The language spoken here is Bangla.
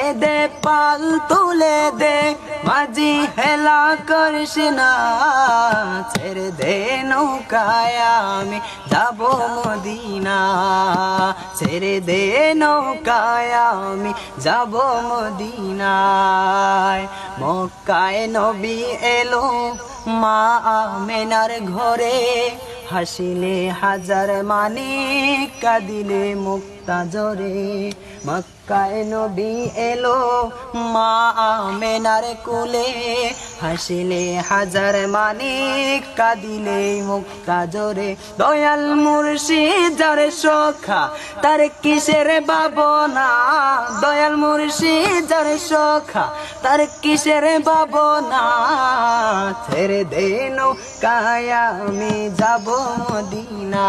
দে দে, পাল তুলে দে, মাঝি হেলা করিস না। ছেড়ে দে নৌকায় আমি যাব মদিনা। ছেড়ে দে নৌকায় আমি যাব মদিনায়। মক্কায় নবী এলো মা আমেনার ঘরে। হাসিলে হাজার মানে কাঁদিলে মুক্তা জরে মক্কায় নবী এলো মা আমেনার কুলে। হাসিলে হাজার মানে কাঁদিলে মুক্তা জরে। দয়াল মুর্শিদ, যার সখা, তার কিসের বাবনা দয়াল মুর্শিদ, যার সখা, তার কিসের বাবনা ছেড়ে দেন কায়া আমি যাব মদিনা।